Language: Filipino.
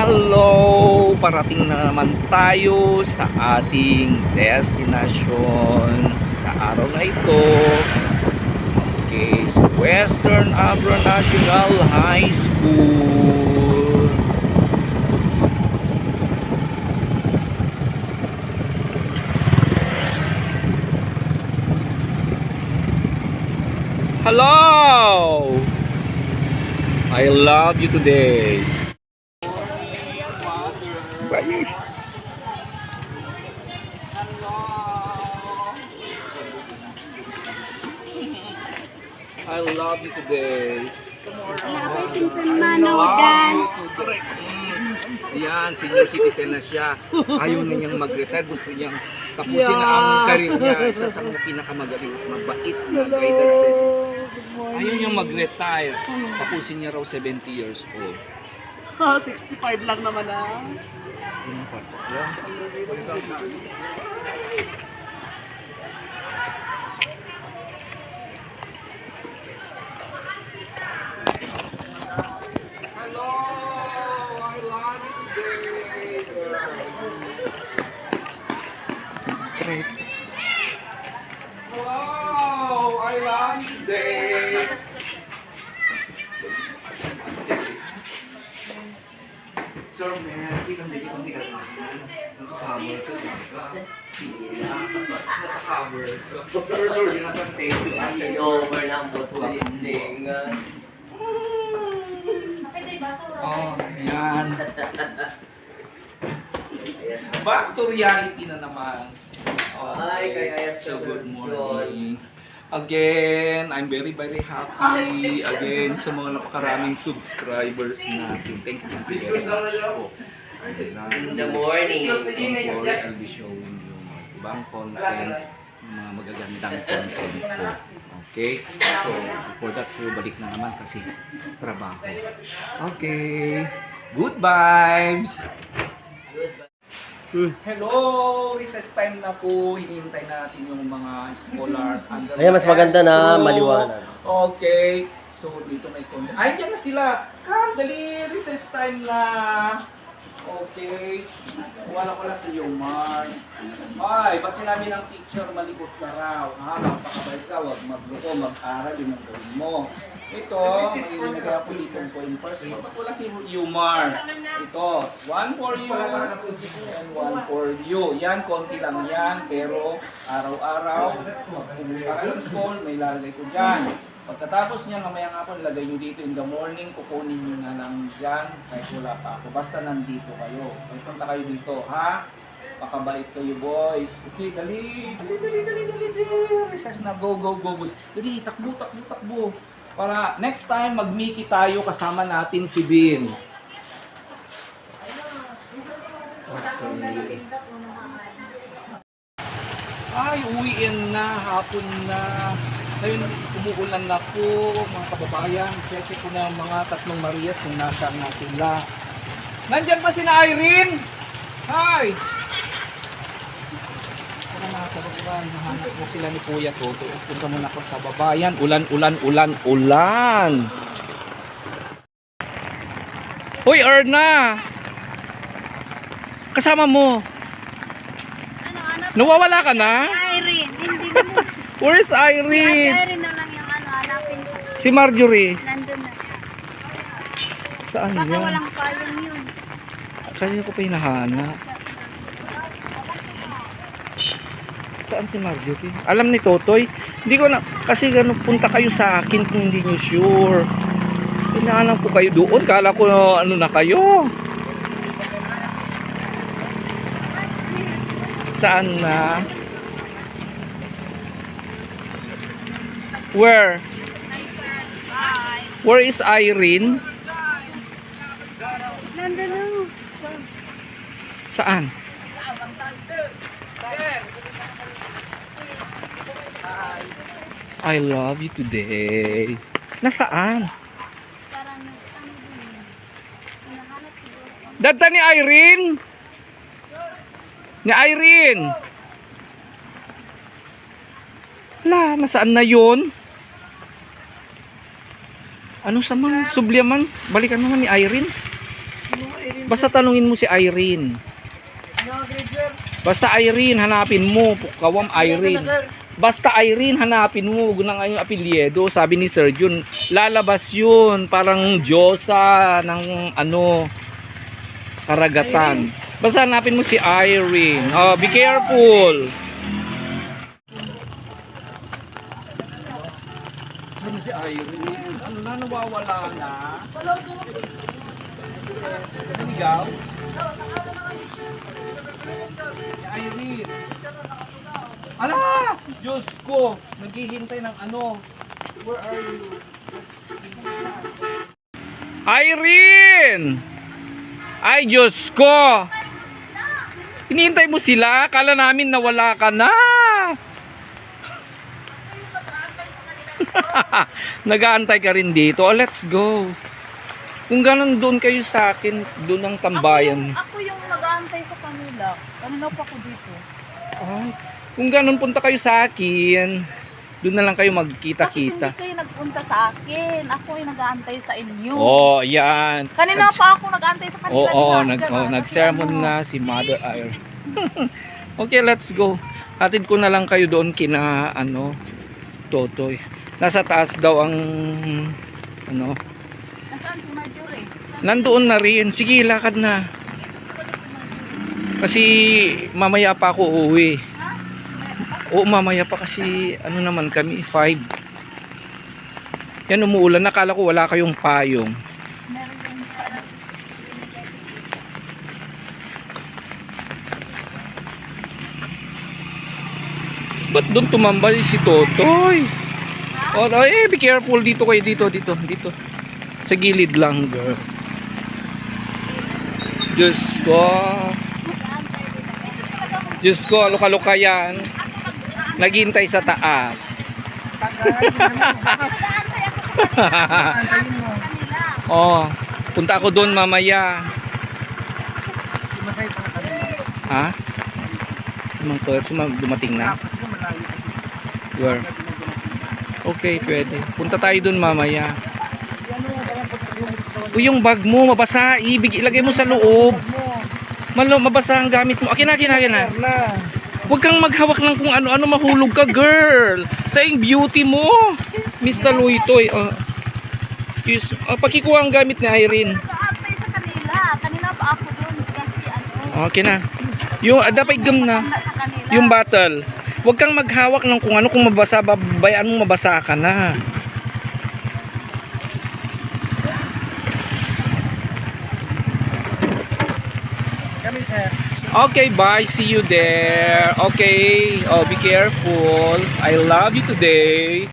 Hello! Parating na naman tayo sa ating destination sa araw na ito. Okay, sa Western Abra National High School. Hello! I love you today. I love you today. Manodan. Ayan, senior citizen na siya. Ayaw na niyang mag-retire. Gusto niyang tapusin na ang career niya. Isa sa mga pinakamagaling at mabait na guidance desk. Ayaw niyang mag-retire. Tapusin niya raw 70 years old. Oh, 65 lang naman ah. Hello, I love you today. Hello, I love you today. Sir, may nakikita hindi ko hindi ka cover to Nasa cover. Sir, yun ang tape. Kasi over ng butling. Oh, yan. Back to reality na naman. Oh, Ay, kaya yan so good morning. Again, I'm very very happy again sa mga napakaraming subscribers natin. Thank you very much po. In the morning. Tomorrow, I'll be showing you mga ibang content, mga magagandang content po. Okay? So, before that, so balik na naman kasi trabaho. Okay. Good vibes! Hello! Recess time na po. Hinihintay natin yung mga scholars. under Ayan, mas maganda na maliwanag. Okay. So, dito may content. Ay, dyan na sila. Come, dali. Recess time na. Okay. Wala ko na sa iyo, Mar. Ay, ba't sinabi ng teacher malikot ka raw? Ha, magpakabait ka, huwag magluko, mag-aral, yun ang gawin mo. Ito, may nilagay ako dito po in first. Ba't wala si Yumar? Ito, one for you and one for you. Yan, konti lang yan, pero araw-araw, pag school, may lalagay ko dyan. Pagkatapos niya, mamaya nga po, nilagay nyo dito in the morning, kukunin nyo na lang dyan, kahit wala pa ako. Basta nandito kayo. May punta kayo dito, ha? Pakabait kayo, boys. Okay, dali. Dali, dali, dali, dali, dali. Recess na, go, go, go, boys. Dali, takbo, takbo, takbo. Para next time, mag-Mickey tayo, kasama natin si Vince. Okay. Ay, uwiin na, hapon na. Ngayon, umuulan na po, mga kababayan. Check ko na ang mga tatlong Marias kung nasaan na sila. Nandyan pa si na Irene! Hi! Nahanap na sila ni Kuya Toto. Punta muna ako sa babayan. Ulan, ulan, ulan, ulan! Hoy, Erna! Kasama mo. Ano, ano? Nawawala ka na? Irene, hindi mo. Where's Si Ate Irene? Irene na lang yung ano, hanapin ko. Si Marjorie. Nandun na. Saan Baka yun? walang payong yun. Kanina ko pa hinahanap. Saan si Marjorie? Alam ni Totoy? Hindi ko na, kasi gano, punta kayo sa akin kung hindi nyo sure. Hinahanap ko kayo doon. Kala ko ano na kayo. Saan na? Where? Where is Irene? Nandun na. Saan? I love you today. Nasaan? Ano siguro. Dada ni Irene? Ni Irene? Wala, nasaan na yun? Ano sa man? Sublyaman? Balikan naman ni. Ano, Irene Basta tanungin mo si Irene. Basta Irene, hanapin mo. Kawam Irene. Basta Irene, hanapin mo. Huwag na yung apelyedo. Sabi ni Sir Jun, lalabas yun. Parang Diyosa ng ano, karagatan. Basta hanapin mo si Irene. Oh, be careful. Saan si Irene? Ano na, nawawala na? Naligaw? Si Irene. Diyos ko! Naghihintay ng ano. Where are you? Irene! Ay, Diyos ko! Hinihintay mo sila? Kala namin nawala ka na. Nag-aantay ka rin dito. Oh, let's go. Kung ganun doon kayo sa akin, doon ang tambayan. Ako yung nag-aantay sa kanila. Kanina pa ako dito. Ay, kung ganun punta kayo sa akin, doon na lang kayo Bakit magkita-kita. hindi kayo nagpunta sa akin? Ako yung nag-aantay sa inyo. Oh, yan. Kanina pa ako nag-aantay sa kanila. Oo, oh, nila. nag, oh, nag-sermon ano, na si Mother Ire. okay, let's go. Hatid ko na lang kayo doon kina ano, Totoy. Nasa taas daw ang ano, Nasaan si Marjorie? Nandoon na rin. Sige, lakad na. Kasi mamaya pa ako uuwi. Oo, mamaya pa kasi ano naman kami, 5. Yan umuulan, nakala ko wala kayong payong. Ba't doon tumambay si Totoy? Oh, eh, be careful dito kayo dito, dito, dito. Sa gilid lang, girl. Diyos ko. Diyos ko, luka-luka yan. Naghintay sa taas. Oh, punta ako doon mamaya. Ha? Sumangkot, sumang dumating na. Where? Okay, pwede. Punta tayo doon mamaya. Uy, yung bag mo, mabasa. Ibig, ilagay mo sa loob. Malo, mabasa ang gamit mo. Akin na, akin na, akin na. Huwag kang maghawak ng kung ano-ano, mahulog ka, girl. Sa beauty mo. Miss Taluitoy. Oh. Excuse. Oh, pakikuha ang gamit ni Irene. Nag-aantay sa kanila. Kanina pa ako dun kasi ano. Okay na. Yung, ah, dapat gam na. Kanila. Yung battle. Huwag kang maghawak ng kung ano, kung mabasa, babayaan mo mabasa ka na. Kami sir. Okay, bye. See you there. Okay. Oh, be careful. I love you today.